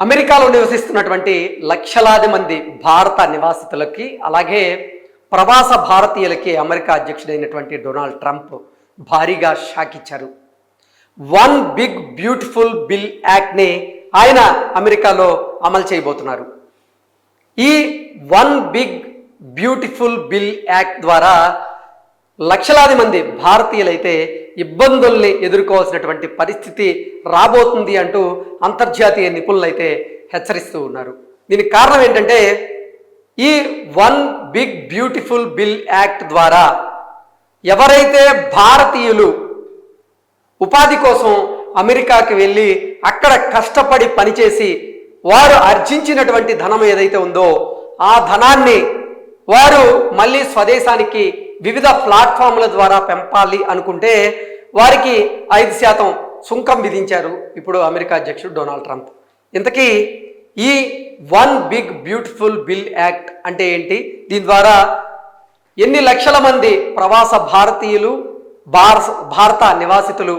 అమెరికాలో నివసిస్తున్నటువంటి లక్షలాది మంది భారత నివాసితులకి అలాగే ప్రవాస భారతీయులకి అమెరికా అధ్యక్షుడైనటువంటి డొనాల్డ్ ట్రంప్ భారీగా షాక్ ఇచ్చారు వన్ బిగ్ బ్యూటిఫుల్ బిల్ యాక్ట్ని ఆయన అమెరికాలో అమలు చేయబోతున్నారు. ఈ one big beautiful bill act ద్వారా లక్షలాది మంది భారతీయులైతే ఇబ్బందుల్ని ఎదుర్కోవాల్సినటువంటి పరిస్థితి రాబోతుంది అంటూ అంతర్జాతీయ నిపుణులైతే హెచ్చరిస్తూ ఉన్నారు. దీనికి కారణం ఏంటంటే ఈ one big beautiful bill act ద్వారా ఎవరైతే భారతీయులు ఉపాధి కోసం అమెరికాకి వెళ్ళి అక్కడ కష్టపడి పనిచేసి వారు ఆర్జించినటువంటి ధనం ఏదైతే ఉందో ఆ ధనాన్ని వారు మళ్ళీ స్వదేశానికి వివిధ ప్లాట్ఫామ్ల ద్వారా పెంపాలి అనుకుంటే వారికి ఐదు శాతం సుంకం విధించారు ఇప్పుడు అమెరికా అధ్యక్షుడు డొనాల్డ్ ట్రంప్. ఇంతకీ ఈ one big beautiful bill act అంటే ఏంటి? దీని ద్వారా ఎన్ని లక్షల మంది ప్రవాస భారతీయులు భార భారత నివాసితులు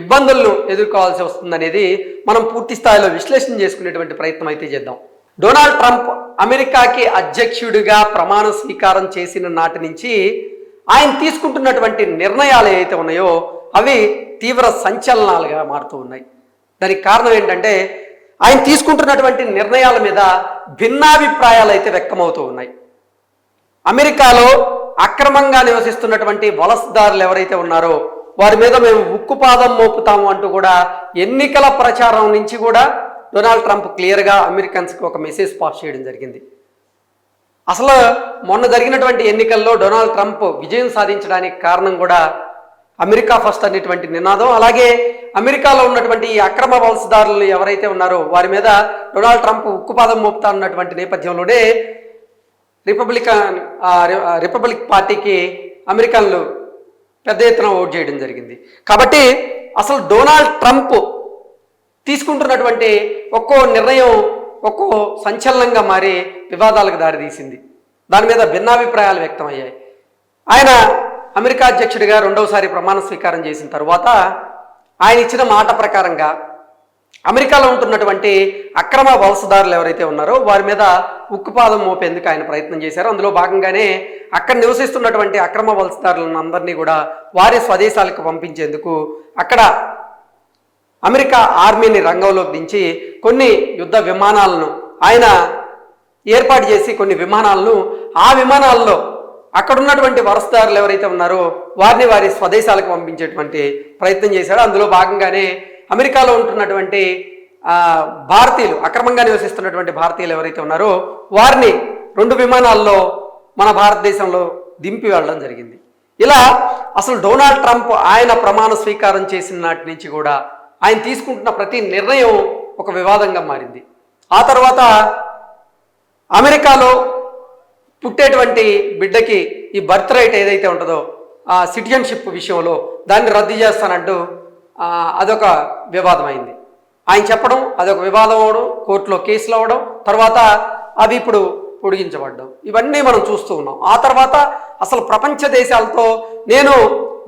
ఇబ్బందులను ఎదుర్కోవాల్సి వస్తుందనేది మనం పూర్తి స్థాయిలో విశ్లేషణ చేసుకునేటువంటి ప్రయత్నం అయితే చేద్దాం. డొనాల్డ్ ట్రంప్ అమెరికాకి అధ్యక్షుడిగా ప్రమాణ స్వీకారం చేసిన నాటి నుంచి ఆయన తీసుకుంటున్నటువంటి నిర్ణయాలు ఏవైతే ఉన్నాయో అవి తీవ్ర సంచలనాలుగా మారుతూ ఉన్నాయి. దానికి కారణం ఏంటంటే ఆయన తీసుకుంటున్నటువంటి నిర్ణయాల మీద భిన్నాభిప్రాయాలు అయితే వ్యక్తమవుతూ ఉన్నాయి. అమెరికాలో అక్రమంగా నివసిస్తున్నటువంటి వలసదారులు ఎవరైతే ఉన్నారో వారి మీద మేము ఉక్కుపాదం మోపుతాము అంటూ కూడా ఎన్నికల ప్రచారం నుంచి కూడా డొనాల్డ్ ట్రంప్ క్లియర్గా అమెరికన్స్కి ఒక మెసేజ్ పాస్ చేయడం జరిగింది. అసలు మొన్న జరిగినటువంటి ఎన్నికల్లో డొనాల్డ్ ట్రంప్ విజయం సాధించడానికి కారణం కూడా అమెరికా ఫస్ట్ అనేటువంటి నినాదం. అలాగే అమెరికాలో ఉన్నటువంటి ఈ అక్రమ వలసదారులు ఎవరైతే ఉన్నారో వారి మీద డొనాల్డ్ ట్రంప్ ఉక్కుపాదం మోపుతా ఉన్నటువంటి నేపథ్యంలోనే రిపబ్లికన్ రిపబ్లిక్ పార్టీకి అమెరికన్లు పెద్ద ఎత్తున ఓట్ చేయడం జరిగింది. కాబట్టి అసలు డొనాల్డ్ ట్రంప్ తీసుకుంటున్నటువంటి ఒక్కో నిర్ణయం ఒక్కో సంచలనంగా మారి వివాదాలకు దారితీసింది దాని మీద భిన్నాభిప్రాయాలు వ్యక్తమయ్యాయి. ఆయన అమెరికా అధ్యక్షుడిగా రెండవసారి ప్రమాణ స్వీకారం చేసిన తర్వాత ఆయన ఇచ్చిన మాట ప్రకారంగా అమెరికాలో ఉంటున్నటువంటి అక్రమ వలసదారులు ఎవరైతే ఉన్నారో వారి మీద ఉక్కుపాదం మోపేందుకు ఆయన ప్రయత్నం చేశారు. అందులో భాగంగానే అక్కడ నివసిస్తున్నటువంటి అక్రమ వలసదారులను అందరినీ కూడా వారి స్వదేశాలకు పంపించేందుకు అక్కడ అమెరికా ఆర్మీని రంగంలోకి దించి కొన్ని యుద్ధ విమానాలను ఆయన ఏర్పాటు చేసి కొన్ని విమానాలను ఆ విమానాల్లో అక్కడున్నటువంటి వరసదారులు ఎవరైతే ఉన్నారో వారిని వారి స్వదేశాలకు పంపించేటువంటి ప్రయత్నం చేశాడు. అందులో భాగంగానే అమెరికాలో ఉంటున్నటువంటి భారతీయులు అక్రమంగా నివసిస్తున్నటువంటి భారతీయులు ఎవరైతే ఉన్నారో వారిని రెండు విమానాల్లో మన భారతదేశంలో దింపి వెళ్ళడం జరిగింది. ఇలా అసలు డొనాల్డ్ ట్రంప్ ఆయన ప్రమాణ స్వీకారం చేసిన నాటి నుంచి కూడా ఆయన తీసుకుంటున్న ప్రతి నిర్ణయం ఒక వివాదంగా మారింది. ఆ తర్వాత అమెరికాలో పుట్టేటువంటి బిడ్డకి ఈ బర్త్ రైట్ ఏదైతే ఉంటుందో ఆ సిటిజన్షిప్ విషయంలో దాన్ని రద్దు చేస్తానంటూ అదొక వివాదమైంది. ఆయన చెప్పడం అదొక వివాదం అవడం కోర్టులో కేసులు అవ్వడం తర్వాత అవి ఇప్పుడు పొడిగించబడ్డం. ఇవన్నీ మనం చూస్తూ ఉన్నాం. ఆ తర్వాత అసలు ప్రపంచ దేశాలతో నేను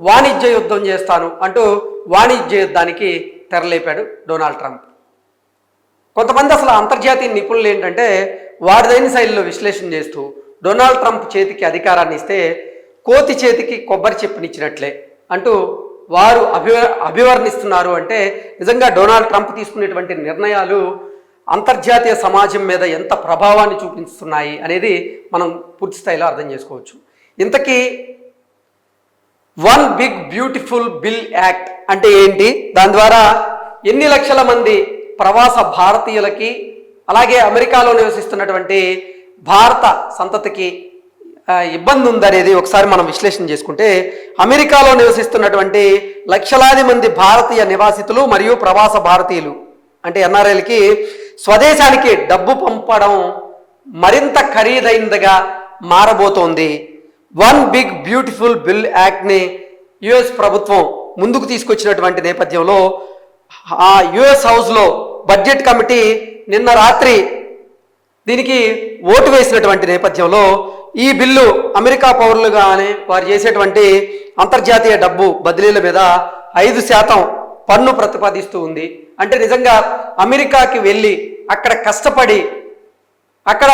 వాణిజ్య యుద్ధం చేస్తాను అంటూ వాణిజ్య యుద్ధానికి తెరలేపాడు డొనాల్డ్ ట్రంప్. కొంతమంది అసలు అంతర్జాతీయ నిపుణులు ఏంటంటే వారిదైన శైలిలో విశ్లేషణ చేస్తూ డొనాల్డ్ ట్రంప్ చేతికి అధికారాన్ని ఇస్తే కోతి చేతికి కొబ్బరి చెప్పునిచ్చినట్లే అంటూ వారు అభివ అభివర్ణిస్తున్నారు అంటే నిజంగా డొనాల్డ్ ట్రంప్ తీసుకునేటువంటి నిర్ణయాలు అంతర్జాతీయ సమాజం మీద ఎంత ప్రభావాన్ని చూపిస్తున్నాయి అనేది మనం పూర్తి స్థాయిలో అర్థం చేసుకోవచ్చు. ఇంతకీ one big beautiful bill act అంటే ఏంటి? దాని ద్వారా ఎన్ని లక్షల మంది ప్రవాస భారతీయులకి అలాగే అమెరికాలో నివసిస్తున్నటువంటి భారత సంతతికి ఇబ్బంది ఉందనేది ఒకసారి మనం విశ్లేషణ చేసుకుంటే అమెరికాలో నివసిస్తున్నటువంటి లక్షలాది మంది భారతీయ నివాసితులు మరియు ప్రవాస భారతీయులు అంటే ఎన్ఆర్ఐలకి స్వదేశానికి డబ్బు పంపడం మరింత ఖరీదైనదిగా మారబోతోంది. వన్ బిగ్ బ్యూటిఫుల్ బిల్ యాక్ట్ని యుఎస్ ప్రభుత్వం ముందుకు తీసుకొచ్చినటువంటి నేపథ్యంలో ఆ యుఎస్ హౌస్లో బడ్జెట్ కమిటీ నిన్న రాత్రి దీనికి ఓటు వేసినటువంటి నేపథ్యంలో ఈ బిల్లు అమెరికా పౌరులుగానే వారు చేసేటువంటి అంతర్జాతీయ డబ్బు బదిలీల మీద ఐదు శాతం పన్ను ప్రతిపాదిస్తూ ఉంది. అంటే నిజంగా అమెరికాకి వెళ్ళి అక్కడ కష్టపడి అక్కడ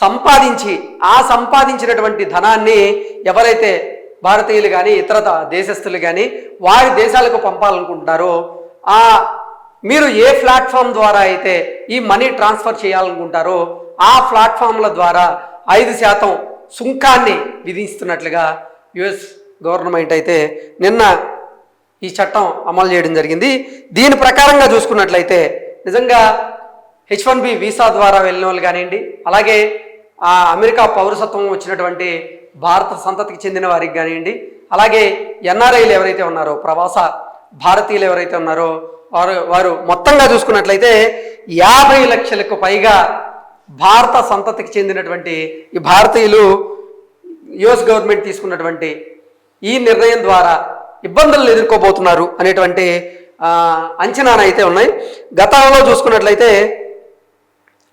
సంపాదించి ఆ సంపాదించినటువంటి ధనాన్ని ఎవరైతే భారతీయులు కానీ ఇతర దేశస్థులు కానీ వారి దేశాలకు పంపాలనుకుంటున్నారో ఆ మీరు ఏ ప్లాట్ఫామ్ ద్వారా అయితే ఈ మనీ ట్రాన్స్ఫర్ చేయాలనుకుంటారో ఆ ప్లాట్ఫామ్ల ద్వారా ఐదు శాతం సుంకాన్ని విధిస్తున్నట్లుగా యుఎస్ గవర్నమెంట్ అయితే నిన్న ఈ చట్టం అమలు చేయడం జరిగింది. దీని ప్రకారంగా చూసుకున్నట్లయితే నిజంగా హెచ్ వన్ బి వీసా ద్వారా వెళ్ళిన వాళ్ళు కానివ్వండి అలాగే ఆ అమెరికా పౌరసత్వం వచ్చినటువంటి భారత సంతతికి చెందిన వారికి కానివ్వండి అలాగే ఎన్ఆర్ఐలు ఎవరైతే ఉన్నారో ప్రవాస భారతీయులు ఎవరైతే ఉన్నారో వారు వారు మొత్తంగా చూసుకున్నట్లయితే యాభై లక్షలకు పైగా భారత సంతతికి చెందినటువంటి ఈ భారతీయులు యుఎస్ గవర్నమెంట్ తీసుకున్నటువంటి ఈ నిర్ణయం ద్వారా ఇబ్బందులను ఎదుర్కోబోతున్నారు అనేటువంటి అంచనానైతే ఉన్నాయి. గతంలో చూసుకున్నట్లయితే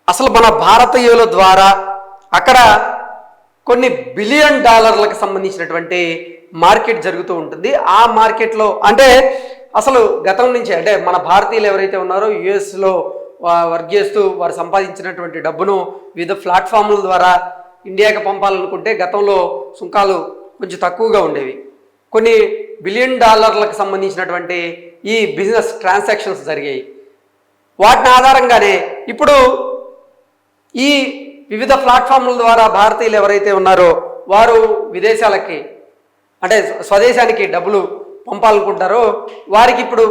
అసలు మన భారతీయుల ద్వారా అక్కడ కొన్ని బిలియన్ డాలర్లకు సంబంధించినటువంటి మార్కెట్ జరుగుతూ ఉంటుంది. ఆ మార్కెట్లో అంటే అసలు గతం నుంచి అంటే మన భారతీయులు ఎవరైతే ఉన్నారో యుఎస్లో వర్క్ చేస్తూ వారు సంపాదించినటువంటి డబ్బును వివిధ ప్లాట్ఫామ్ల ద్వారా ఇండియాకి పంపాలనుకుంటే గతంలో సుంకాలు కొంచెం తక్కువగా ఉండేవి. కొన్ని బిలియన్ డాలర్లకు సంబంధించినటువంటి ఈ బిజినెస్ ట్రాన్సాక్షన్స్ జరిగాయి. వాటిని ఆధారంగానే ఇప్పుడు ఈ వివిధ ప్లాట్ఫామ్ల ద్వారా భారతీయులు ఎవరైతే ఉన్నారో వారు విదేశాలకి అంటే స్వదేశానికి డబ్బులు పంపాలనుకుంటారో వారికి ఇప్పుడు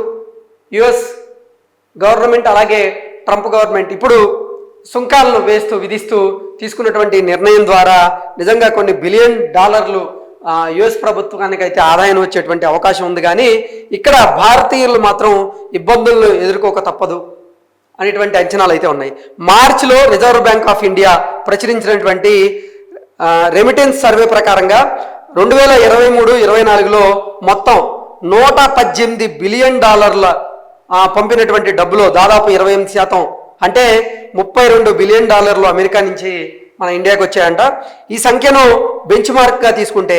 యుఎస్ గవర్నమెంట్ అలాగే ట్రంప్ గవర్నమెంట్ ఇప్పుడు సుంకాలను వేస్తూ విధిస్తూ తీసుకున్నటువంటి నిర్ణయం ద్వారా నిజంగా కొన్ని బిలియన్ డాలర్లు యుఎస్ ప్రభుత్వానికి అయితే ఆదాయం వచ్చేటువంటి అవకాశం ఉంది. కానీ ఇక్కడ భారతీయులు మాత్రం ఇబ్బందులను ఎదుర్కోక తప్పదు. అనేటువంటి అంచనాలు అయితే ఉన్నాయి. మార్చిలో రిజర్వ్ బ్యాంక్ ఆఫ్ ఇండియా ప్రచురించినటువంటి రెమిటెన్స్ సర్వే ప్రకారంగా రెండు వేల ఇరవై మూడు ఇరవై నాలుగులో మొత్తం నూట పద్దెనిమిది బిలియన్ డాలర్ల పంపినటువంటి డబ్బులో దాదాపు ఇరవై ఎనిమిది శాతం అంటే ముప్పై రెండు బిలియన్ డాలర్లు అమెరికా నుంచి మన ఇండియాకి వచ్చాయంట. ఈ సంఖ్యను బెంచ్ మార్క్గా తీసుకుంటే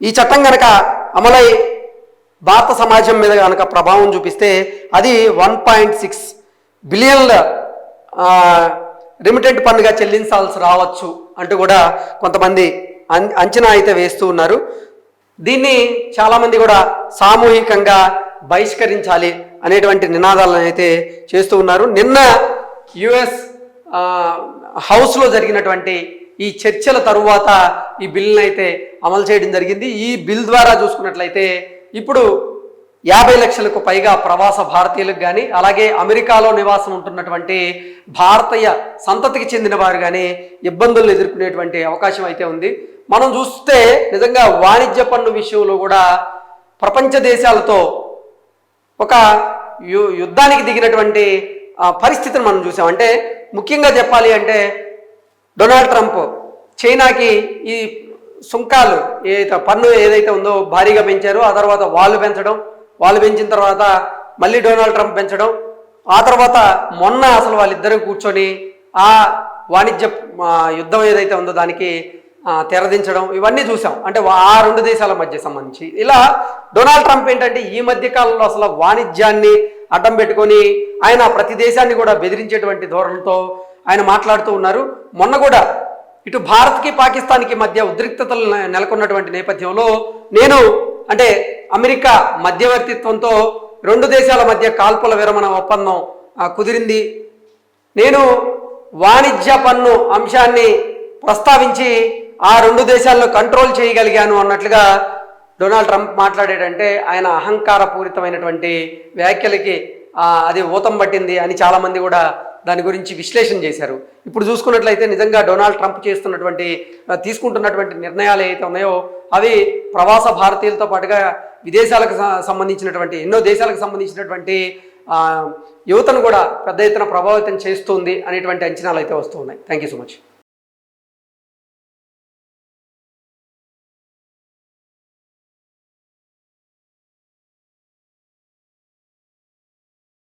ఈ చట్టం కనుక అమలై భారత సమాజం మీద కనుక ప్రభావం చూపిస్తే అది వన్ పాయింట్ సిక్స్ బిలియన్ల రిమిటెంట్ పన్నుగా చెల్లించాల్సి రావచ్చు అంటూ కూడా కొంతమంది అం- అంచనా అయితే వేస్తూ ఉన్నారు. దీన్ని చాలామంది కూడా సామూహికంగా బహిష్కరించాలి అనేటువంటి నినాదాలను అయితే చేస్తూ ఉన్నారు. నిన్న యుఎస్ హౌస్లో జరిగినటువంటి ఈ చర్చల తరువాత ఈ బిల్లును అయితే అమలు చేయడం జరిగింది. ఈ బిల్ ద్వారా చూసుకున్నట్లయితే ఇప్పుడు యాభై లక్షలకు పైగా ప్రవాస భారతీయులకు కానీ అలాగే అమెరికాలో నివాసం ఉంటున్నటువంటి భారతీయ సంతతికి చెందిన వారు కానీ ఇబ్బందులను ఎదుర్కొనేటువంటి అవకాశం అయితే ఉంది. మనం చూస్తే నిజంగా వాణిజ్య పన్ను విషయంలో కూడా ప్రపంచ దేశాలతో ఒక యు యుద్ధానికి దిగినటువంటి పరిస్థితిని మనం చూసాం. అంటే ముఖ్యంగా చెప్పాలి అంటే డొనాల్డ్ ట్రంప్ చైనాకి ఈ సుంకాలు ఏదైతే పన్ను ఏదైతే ఉందో భారీగా పెంచారో ఆ తర్వాత వాళ్ళు పెంచడం వాళ్ళు పెంచిన తర్వాత మళ్ళీ డొనాల్డ్ ట్రంప్ పెంచడం ఆ తర్వాత మొన్న అసలు వాళ్ళిద్దరూ కూర్చొని ఆ వాణిజ్య యుద్ధం ఏదైతే ఉందో దానికి తెరదించడం ఇవన్నీ చూసాం. అంటే ఆ రెండు దేశాల మధ్య సంబంధించి. ఇలా డొనాల్డ్ ట్రంప్ ఏంటంటే ఈ మధ్య కాలంలో అసలు వాణిజ్యాన్ని అడ్డం పెట్టుకొని ఆయన ప్రతి దేశాన్ని కూడా బెదిరించేటువంటి ధోరణితో ఆయన మాట్లాడుతూ ఉన్నారు. మొన్న కూడా ఇటు భారత్కి పాకిస్తాన్కి మధ్య ఉద్రిక్తతలు నెలకొన్నటువంటి నేపథ్యంలో నేను అంటే అమెరికా మధ్యవర్తిత్వంతో రెండు దేశాల మధ్య కాల్పుల విరమణ ఒప్పందం కుదిరింది. నేను వాణిజ్య పన్ను అంశాన్ని ప్రస్తావించి ఆ రెండు దేశాల్లో కంట్రోల్ చేయగలిగాను అన్నట్లుగా డొనాల్డ్ ట్రంప్ మాట్లాడేటంటే ఆయన అహంకారపూరితమైనటువంటి వ్యాఖ్యలకి అది ఊతం పట్టింది అని చాలామంది కూడా దాని గురించి విశ్లేషణ చేశారు. ఇప్పుడు చూసుకున్నట్లయితే నిజంగా డొనాల్డ్ ట్రంప్ చేస్తున్నటువంటి తీసుకుంటున్నటువంటి నిర్ణయాలు ఏవైతే ఉన్నాయో అవి ప్రవాస భారతీయులతో పాటుగా విదేశాలకు సంబంధించినటువంటి ఎన్నో దేశాలకు సంబంధించినటువంటి యువతను కూడా పెద్ద ఎత్తున ప్రభావితం చేస్తుంది అనేటువంటి అంచనాలు అయితే వస్తున్నాయి థ్యాంక్ యూ సో మచ్